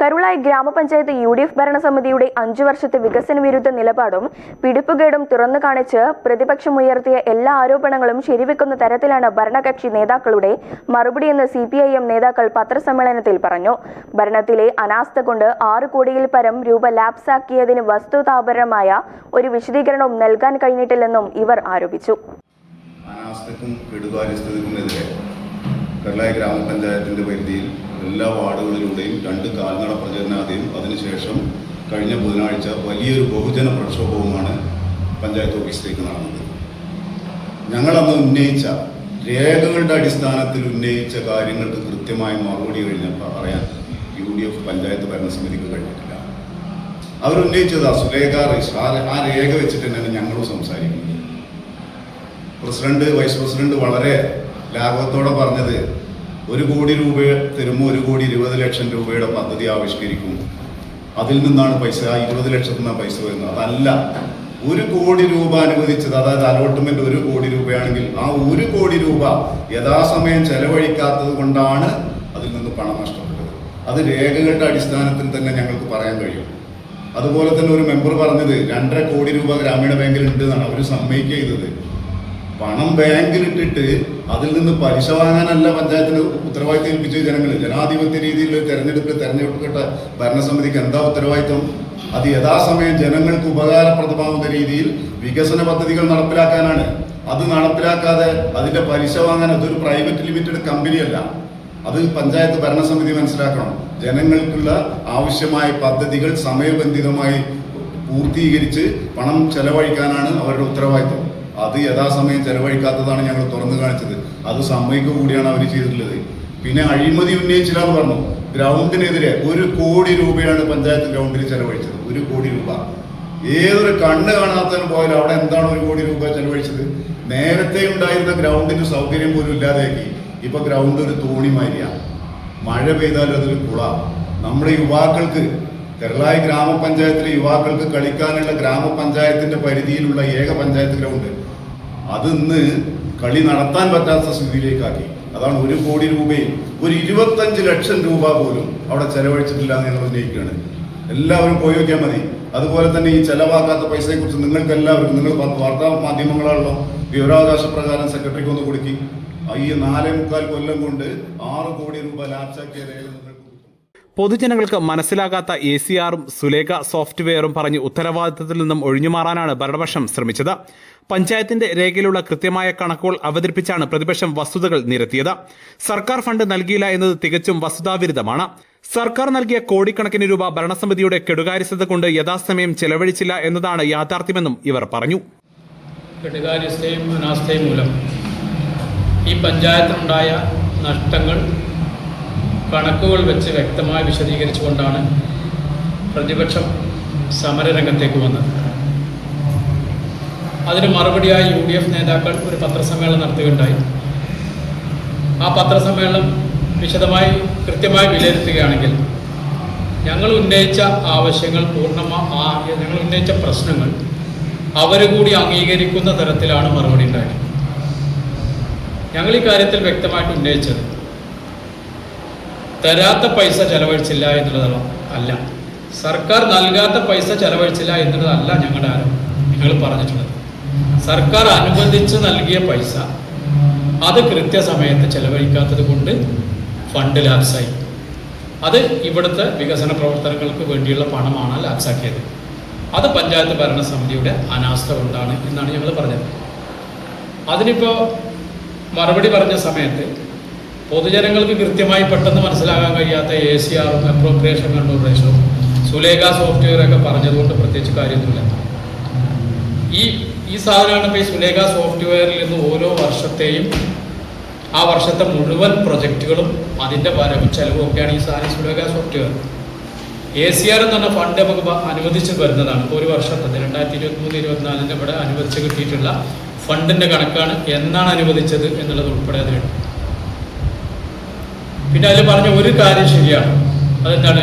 കരുളായി ഗ്രാമപഞ്ചായത്ത് U D F ഭരണസമിതിയുടെ അഞ്ചു വർഷത്തെ വികസന വിരുദ്ധ നിലപാടും പിടിപ്പുകേടും തുറന്നു കാണിച്ച് പ്രതിപക്ഷമുയർത്തിയ എല്ലാ ആരോപണങ്ങളും ശരിവെക്കുന്ന തരത്തിലാണ് ഭരണകക്ഷി നേതാക്കളുടെ മറുപടിയെന്ന് സി പി ഐ എം നേതാക്കൾ പത്രസമ്മേളനത്തിൽ പറഞ്ഞു. ഭരണത്തിലെ അനാസ്ഥ കൊണ്ട് ആറ് കോടിയിൽ പരം രൂപ ലാപ്സാക്കിയതിന് വസ്തുതാപരമായ ഒരു വിശദീകരണവും നൽകാൻ കഴിഞ്ഞിട്ടില്ലെന്നും ഇവർ ആരോപിച്ചു. അനാസ്ഥക്കും കെടുകാര്യസ്ഥതയ്ക്കുമെതിരെ കരുളായി ഗ്രാമപഞ്ചായത്തിന്റെ പരിധിയിൽ എല്ലാ വാർഡുകളിലൂടെയും രണ്ട് കാൽനട പ്രചരണാതെയും അതിനുശേഷം കഴിഞ്ഞ ബുധനാഴ്ച വലിയൊരു ബഹുജന പ്രക്ഷോഭവുമാണ് പഞ്ചായത്ത് ഓഫീസിലേക്ക് നടന്നത്. ഞങ്ങളന്ന് ഉന്നയിച്ച രേഖകളുടെ അടിസ്ഥാനത്തിൽ ഉന്നയിച്ച കാര്യങ്ങൾക്ക് കൃത്യമായ മറുപടി കഴിഞ്ഞ പറയാൻ യു ഡി എഫ് പഞ്ചായത്ത് ഭരണസമിതിക്ക് കഴിഞ്ഞിട്ടില്ല. അവരുന്നയിച്ചത് സുലേഖ ആ രേഖ വെച്ചിട്ട് തന്നെയാണ് ഞങ്ങളും സംസാരിക്കുന്നത്. പ്രസിഡന്റ് വൈസ് പ്രസിഡന്റ് വളരെ ലാഘവത്തോടെ പറഞ്ഞത് ഒരു കോടി രൂപ തരുമ്പോൾ ഒരു കോടി ഇരുപത് ലക്ഷം രൂപയുടെ പദ്ധതി ആവിഷ്കരിക്കും. അതിൽ നിന്നാണ് പൈസ ഇരുപത് ലക്ഷത്തിൽ നിന്നാണ് പൈസ വരുന്നത്. അതല്ല ഒരു കോടി രൂപ അനുവദിച്ചത് അതായത് അലോട്ട്മെന്റ് ഒരു കോടി രൂപയാണെങ്കിൽ ആ ഒരു കോടി രൂപ യഥാസമയം ചെലവഴിക്കാത്തത് കൊണ്ടാണ് അതിൽ നിന്ന് പണം നഷ്ടപ്പെട്ടത്. അത് രേഖകളുടെ അടിസ്ഥാനത്തിൽ തന്നെ ഞങ്ങൾക്ക് പറയാൻ കഴിയും. അതുപോലെ തന്നെ ഒരു മെമ്പർ പറഞ്ഞത് രണ്ടര കോടി രൂപ ഗ്രാമീണ ബാങ്കിൽ ഉണ്ട് എന്നാണ്. അവർ സമ്മതിക്കുക ചെയ്തത്. പണം ബാങ്കിലിട്ടിട്ട് അതിൽ നിന്ന് പലിശ വാങ്ങാനല്ല പഞ്ചായത്തിന് ഉത്തരവാദിത്തം ഏൽപ്പിച്ച ജനങ്ങൾ ജനാധിപത്യ രീതിയിൽ തെരഞ്ഞെടുപ്പ് തെരഞ്ഞെടുക്കപ്പെട്ട ഭരണസമിതിക്ക് എന്താ ഉത്തരവാദിത്തം അത് യഥാസമയം ജനങ്ങൾക്ക് ഉപകാരപ്രദമാവുന്ന രീതിയിൽ വികസന പദ്ധതികൾ നടപ്പിലാക്കാനാണ്. അത് നടപ്പിലാക്കാതെ അതിന്റെ പലിശ വാങ്ങാൻ അതൊരു പ്രൈവറ്റ് ലിമിറ്റഡ് കമ്പനിയല്ല അത് പഞ്ചായത്ത് ഭരണസമിതി മനസ്സിലാക്കണം. ജനങ്ങൾക്കുള്ള ആവശ്യമായ പദ്ധതികൾ സമയബന്ധിതമായി പൂർത്തീകരിച്ച് പണം ചെലവഴിക്കാനാണ് അവരുടെ ഉത്തരവാദിത്വം. അത് യഥാസമയം ചെലവഴിക്കാത്തതാണ് ഞങ്ങൾ തുറന്നു കാണിച്ചത്. അത് സമ്മതിക്കുക കൂടിയാണ് അവർ ചെയ്തിട്ടുള്ളത്. പിന്നെ അഴിമതി ഉന്നയിച്ചില്ല എന്ന് പറഞ്ഞു. ഗ്രൗണ്ടിനെതിരെ ഒരു കോടി രൂപയാണ് പഞ്ചായത്ത് ഗ്രൗണ്ടിൽ ചെലവഴിച്ചത്. ഒരു കോടി രൂപ. ഏതൊരു കണ്ണ് കാണാത്തതിന് പോയാലും അവിടെ എന്താണ് ഒരു കോടി രൂപ ചെലവഴിച്ചത്? നേരത്തെ ഉണ്ടായിരുന്ന ഗ്രൗണ്ടിന് സൗകര്യം പോലും ഇല്ലാതെയാക്കി. ഇപ്പൊ ഗ്രൗണ്ട് ഒരു തോണി മാതിരിയാണ് മഴ പെയ്താലും അതൊരു കുള. നമ്മുടെ യുവാക്കൾക്ക് കേരളായി ഗ്രാമപഞ്ചായത്തിലെ യുവാക്കൾക്ക് കളിക്കാനുള്ള ഗ്രാമപഞ്ചായത്തിന്റെ പരിധിയിലുള്ള ഏക പഞ്ചായത്ത് ഗ്രൗണ്ട്. അത് ഇന്ന് കളി നടത്താൻ പറ്റാത്ത സ്ഥിതിയിലേക്കാക്കി. അതാണ് ഒരു കോടി രൂപയും ഒരു ഇരുപത്തഞ്ച് ലക്ഷം രൂപ പോലും അവിടെ ചെലവഴിച്ചിട്ടില്ല എന്ന് ഞങ്ങൾ ഉന്നയിക്കുകയാണ്. എല്ലാവരും പോയി മതി. അതുപോലെ തന്നെ ഈ ചെലവാക്കാത്ത പൈസയെക്കുറിച്ച് നിങ്ങൾക്ക് എല്ലാവർക്കും നിങ്ങൾ വാർത്താ മാധ്യമങ്ങളാണല്ലോ വിവരാവകാശ പ്രകാരം സെക്രട്ടറിക്ക് ഒന്ന് കൊടുക്കി. ഈ നാലേ മുക്കാൽ കൊല്ലം കൊണ്ട് ആറ് കോടി രൂപ ലാപ്സാക്കിയ രേഖ പൊതുജനങ്ങൾക്ക് മനസ്സിലാകാത്ത എ സി ആറും സുലേഖ സോഫ്റ്റ്വെയറും പറഞ്ഞ് ഉത്തരവാദിത്തത്തിൽ നിന്നും ഒഴിഞ്ഞുമാറാനാണ് ഭരണപക്ഷം ശ്രമിച്ചത്. പഞ്ചായത്തിന്റെ രേഖയിലുള്ള കൃത്യമായ കണക്കുകൾ അവതരിപ്പിച്ചാണ് പ്രതിപക്ഷം വസ്തുതകൾ നിരത്തിയത്. സർക്കാർ ഫണ്ട് നൽകിയില്ല എന്നത് തികച്ചും വസ്തുതാവിരുദ്ധമാണ്. സർക്കാർ നൽകിയ കോടിക്കണക്കിന് രൂപ ഭരണസമിതിയുടെ കെടുകാര്യസ്ഥത കൊണ്ട് യഥാസമയം ചെലവഴിച്ചില്ല എന്നതാണ് യാഥാർത്ഥ്യമെന്നും ഇവർ പറഞ്ഞു. മൂലം ഈ പഞ്ചായത്തിനുണ്ടായ നഷ്ടങ്ങൾ കണക്കുകൾ വെച്ച് വ്യക്തമായി വിശദീകരിച്ചുകൊണ്ടാണ് പ്രതിപക്ഷം സമരരംഗത്തേക്ക് വന്നത്. അതിന് മറുപടിയായി യു ഡി എഫ് നേതാക്കൾ ഒരു പത്രസമ്മേളനം നടത്തുകയുണ്ടായി. ആ പത്രസമ്മേളനം വിശദമായി കൃത്യമായി വിലയിരുത്തുകയാണെങ്കിൽ ഞങ്ങൾ ഉന്നയിച്ച ആവശ്യങ്ങൾ പൂർണമാ ഞങ്ങൾ ഉന്നയിച്ച പ്രശ്നങ്ങൾ അവർ കൂടി അംഗീകരിക്കുന്ന തരത്തിലാണ് മറുപടി ഉണ്ടായത്. ഞങ്ങൾ ഈ കാര്യത്തിൽ വ്യക്തമായിട്ട് ഉന്നയിച്ചത് തരാത്ത പൈസ ചെലവഴിച്ചില്ല എന്നുള്ളതല്ല അല്ല. സർക്കാർ നൽകാത്ത പൈസ ചെലവഴിച്ചില്ല എന്നുള്ളതല്ല ഞങ്ങളുടെ ആരോപണം. നിങ്ങൾ പറഞ്ഞിട്ടുള്ളത്. സർക്കാർ അനുബന്ധിച്ച് നൽകിയ പൈസ അത് കൃത്യസമയത്ത് ചെലവഴിക്കാത്തത് കൊണ്ട് ഫണ്ട് ലാപ്സായി. അത് ഇവിടുത്തെ വികസന പ്രവർത്തനങ്ങൾക്ക് വേണ്ടിയുള്ള പണമാണ് ലാപ്സാക്കിയത്. അത് പഞ്ചായത്ത് ഭരണസമിതിയുടെ അനാസ്ഥ കൊണ്ടാണ് എന്നാണ് ഞങ്ങൾ പറഞ്ഞത്. അതിനിപ്പോൾ മറുപടി പറഞ്ഞ സമയത്ത് പൊതുജനങ്ങൾക്ക് കൃത്യമായി പെട്ടെന്ന് മനസ്സിലാകാൻ കഴിയാത്ത എ സി ആറും അപ്രോപ്രിയേഷൻ കൺട്രോൾ സുലേഖ സോഫ്റ്റ്വെയർ ഒക്കെ പറഞ്ഞതുകൊണ്ട് പ്രത്യേകിച്ച് കാര്യമൊന്നുമില്ല. ഈ ഈ സാധനമാണ് ഇപ്പോൾ ഈ സുലേഖ സോഫ്റ്റ്വെയറിൽ നിന്ന് ഓരോ വർഷത്തെയും ആ വർഷത്തെ മുഴുവൻ പ്രൊജക്റ്റുകളും അതിന്റെ വരവും ചെലവും ഒക്കെയാണ് ഈ സാധനം Sulekha software A C R എന്ന് പറഞ്ഞ ഫണ്ട് നമുക്ക് അനുവദിച്ച് വരുന്നതാണ്. ഇപ്പോൾ ഒരു വർഷത്തെ രണ്ടായിരത്തി ഇരുപത്തി മൂന്ന് ഇരുപത്തിനാലിന്റെ ഇവിടെ അനുവദിച്ച് കിട്ടിയിട്ടുള്ള ഫണ്ടിന്റെ കണക്കാണ് എന്നാണ് അനുവദിച്ചത് എന്നുള്ളത് ഉൾപ്പെടെ അതിലുണ്ട്. പിന്നെ അതിൽ പറഞ്ഞ ഒരു കാര്യം ശരിയാണ്. അതെന്താണ്?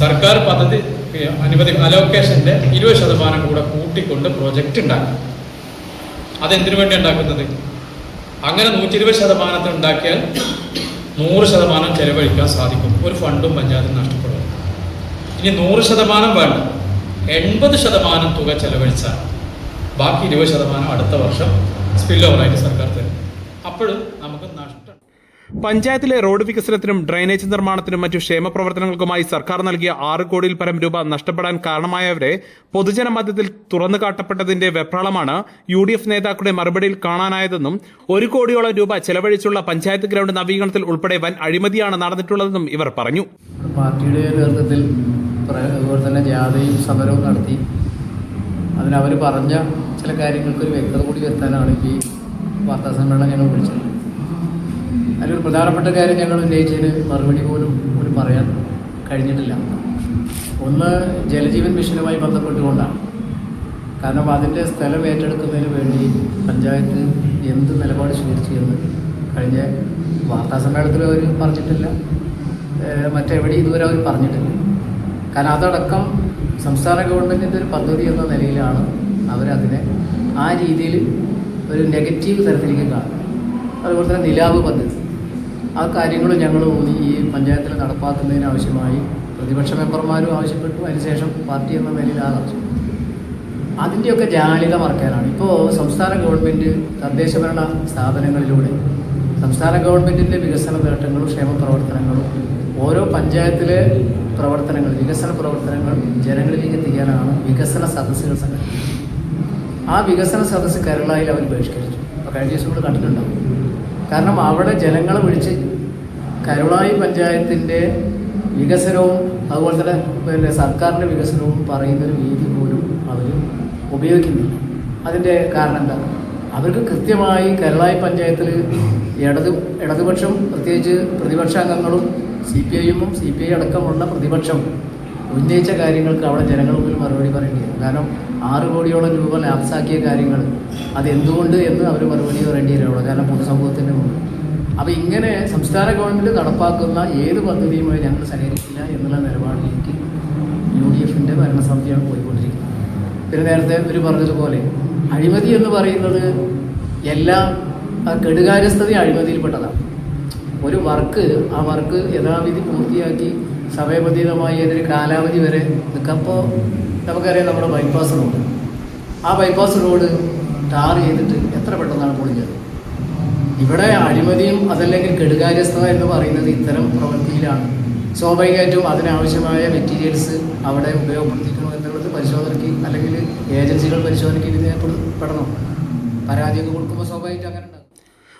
സർക്കാർ പദ്ധതി അനുമതി അലോക്കേഷന്റെ ഇരുപത് ശതമാനം കൂടെ കൂട്ടിക്കൊണ്ട് പ്രോജക്റ്റ് ഉണ്ടാക്കും. അതെന്തിനു വേണ്ടി ഉണ്ടാക്കുന്നത്? അങ്ങനെ നൂറ്റി ഇരുപത് ശതമാനത്തിൽ ഉണ്ടാക്കിയാൽ നൂറ് ശതമാനം ചെലവഴിക്കാൻ സാധിക്കും. ഒരു ഫണ്ടും പഞ്ചായത്തിന് നഷ്ടപ്പെടും. ഇനി നൂറ് ശതമാനം വേണ്ട. എൺപത് ശതമാനം തുക ചെലവഴിച്ചാൽ ബാക്കി ഇരുപത് ശതമാനം അടുത്ത വർഷം സ്പിൽ ഓവറായിട്ട് സർക്കാർ തരും. അപ്പോഴും പഞ്ചായത്തിലെ റോഡ് വികസനത്തിനും ഡ്രൈനേജ് നിർമ്മാണത്തിനും മറ്റു ക്ഷേമ പ്രവർത്തനങ്ങൾക്കുമായി സർക്കാർ നൽകിയ ആറ് കോടിയിൽ പരം രൂപ നഷ്ടപ്പെടാൻ കാരണമായവരെ പൊതുജന മധ്യത്തിൽ തുറന്നു കാട്ടപ്പെട്ടതിന്റെ വെപ്രാളമാണ് യു ഡി എഫ് നേതാക്കളുടെ മറുപടിയിൽ കാണാനായതെന്നും ഒരു കോടിയോളം രൂപ ചെലവഴിച്ചുള്ള പഞ്ചായത്ത് ഗ്രൗണ്ട് നവീകരണത്തിൽ ഉൾപ്പെടെ വൻ അഴിമതിയാണ് നടന്നിട്ടുള്ളതെന്നും ഇവർ പറഞ്ഞു. പാർട്ടിയുടെ നേതൃത്വത്തിൽ തന്നെ സമരവും നടത്തി. അതിനവർ പറഞ്ഞ ചില കാര്യങ്ങൾക്ക് ഒരു വ്യക്തത കൂടി വരുത്താനാണ് ഈ വാർത്താ സമ്മേളനം ഞങ്ങൾ വിളിച്ചത്. അതിലൊരു പ്രധാനപ്പെട്ട കാര്യം ഞങ്ങൾ ഉന്നയിച്ചതിന് മറുപടി പോലും ഒരു പറയാൻ കഴിഞ്ഞിട്ടില്ല. ഒന്ന് ജലജീവൻ മിഷനുമായി ബന്ധപ്പെട്ടുകൊണ്ടാണ്. കാരണം അതിന്റെ സ്ഥലം ഏറ്റെടുക്കുന്നതിന് വേണ്ടി പഞ്ചായത്ത് എന്ത് നിലപാട് സ്വീകരിച്ചു എന്ന് കഴിഞ്ഞ വാർത്താ സമ്മേളനത്തിൽ അവർ പറഞ്ഞിട്ടില്ല. മറ്റെവിടെ ഇതുവരെ അവർ പറഞ്ഞിട്ടില്ല. കാരണം അതടക്കം സംസ്ഥാന ഗവൺമെന്റിന്റെ ഒരു പദ്ധതി എന്ന നിലയിലാണ് അവരതിനെ ആ രീതിയിൽ ഒരു നെഗറ്റീവ് തരത്തിലേക്ക് കാണുന്നത്. അതുപോലെ തന്നെ നിലാവ് പദ്ധതി. ആ കാര്യങ്ങൾ ഞങ്ങൾ ഈ പഞ്ചായത്തിൽ നടപ്പാക്കുന്നതിനാവശ്യമായി പ്രതിപക്ഷ മെമ്പർമാരും ആവശ്യപ്പെട്ടു. അതിനുശേഷം പാർട്ടി എന്ന നിലയിൽ ആ അതിന്റെയൊക്കെ ജാളിത മറക്കാനാണ്. ഇപ്പോൾ സംസ്ഥാന ഗവൺമെന്റ് തദ്ദേശഭരണ സ്ഥാപനങ്ങളിലൂടെ സംസ്ഥാന ഗവൺമെന്റിന്റെ വികസന നേട്ടങ്ങളും ക്ഷേമ പ്രവർത്തനങ്ങളും ഓരോ പഞ്ചായത്തിലെ പ്രവർത്തനങ്ങൾ വികസന പ്രവർത്തനങ്ങൾ ജനങ്ങളിലേക്ക് എത്തിക്കാനാണ് വികസന സദസ്സുകൾ സംഘടിപ്പിക്കുന്നത്. ആ വികസന സദസ്സ് കേരളയിൽ അവർ ബഹിഷ്കരിച്ചു. അപ്പോൾ കഴിഞ്ഞ ദിവസം കൂടെ കണ്ടിട്ടുണ്ടാവും. കാരണം അവിടെ ജനങ്ങളെ വിളിച്ച് കരുളായി പഞ്ചായത്തിന്റെ വികസനവും അതുപോലെ തന്നെ പിന്നെ സർക്കാരിന്റെ വികസനവും പറയുന്നൊരു രീതി പോലും അവർ ഉപയോഗിക്കുന്നില്ല. അതിന്റെ കാരണം എന്താ? അവർക്ക് കൃത്യമായി കരുളായി പഞ്ചായത്തിൽ ഇടത് ഇടതുപക്ഷം പ്രത്യേകിച്ച് പ്രതിപക്ഷ അംഗങ്ങളും സി പി ഐഎമ്മും സി പി ഐ അടക്കമുള്ള പ്രതിപക്ഷം ഉന്നയിച്ച കാര്യങ്ങൾക്ക് അവിടെ ജനങ്ങൾ മുന്നിൽ മറുപടി പറയേണ്ടി വരും. കാരണം ആറ് കോടിയോളം രൂപ ലാപ്സാക്കിയ കാര്യങ്ങൾ. അതെന്തുകൊണ്ട് എന്ന് അവർ മറുപടി പറയേണ്ടി കാരണം പൊതുസമൂഹത്തിന്റെ മുമ്പിൽ. അപ്പോൾ ഇങ്ങനെ സംസ്ഥാന ഗവൺമെന്റ് നടപ്പാക്കുന്ന ഏത് പദ്ധതിയുമായി ഞങ്ങൾ സഹകരിക്കില്ല എന്നുള്ള നിലപാടിലേക്ക് യു ഡി എഫിന്റെ ഭരണസമിതിയാണ് പോയിക്കൊണ്ടിരിക്കുന്നത്. പിന്നെ നേരത്തെ ഇവർ പറഞ്ഞതുപോലെ അഴിമതി എന്ന് പറയുന്നത് എല്ലാ കെടുകാര്യസ്ഥതയും കെടുകാര്യസ്ഥത അഴിമതിയിൽപ്പെട്ടതാണ്. ഒരു വർക്ക് ആ വർക്ക് യഥാവിധി പൂർത്തിയാക്കി സമയബന്ധിതമായി അതിന് കാലാവധി വരെ നിൽക്കപ്പോൾ നമുക്കറിയാം നമ്മുടെ ബൈപ്പാസ് റോഡ് ആ ബൈപ്പാസ് റോഡ് ടാർ ചെയ്തിട്ട് എത്ര പെട്ടെന്നാണ് പൊളിഞ്ഞത്? ഇവിടെ അഴിമതിയും അതല്ലെങ്കിൽ കെടുകാര്യസ്ഥത എന്ന് പറയുന്നത് ഇത്തരം പ്രവൃത്തിയിലാണ്. സ്വാഭാവികമായിട്ടും അതിനാവശ്യമായ മെറ്റീരിയൽസ് അവിടെ ഉപയോഗപ്പെടുത്തിക്കണോ എന്നുള്ളത് പരിശോധനയ്ക്ക് അല്ലെങ്കിൽ ഏജൻസികൾ പരിശോധനയ്ക്ക് വിധേയപ്പെടണം പരാതിയൊക്കെ കൊടുക്കുമ്പോൾ സ്വാഭാവികമായിട്ട് അങ്ങനെ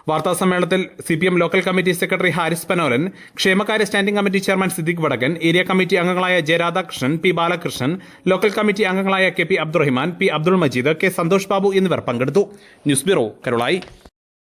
ഉണ്ടാകും വാർത്താ സമ്മേളനത്തിൽ C P M local committee secretary Haris Panoran ക്ഷേമകാര്യ standing committee chairman Siddique Vadakan area committee അംഗങ്ങളായ J Radhakrishnan P Balakrishnan local committee അംഗങ്ങളായ K P Abdurahiman P Abdul Majeed K Santhosh Babu എന്നിവർ പങ്കെടുത്തു. News bureau Karulai.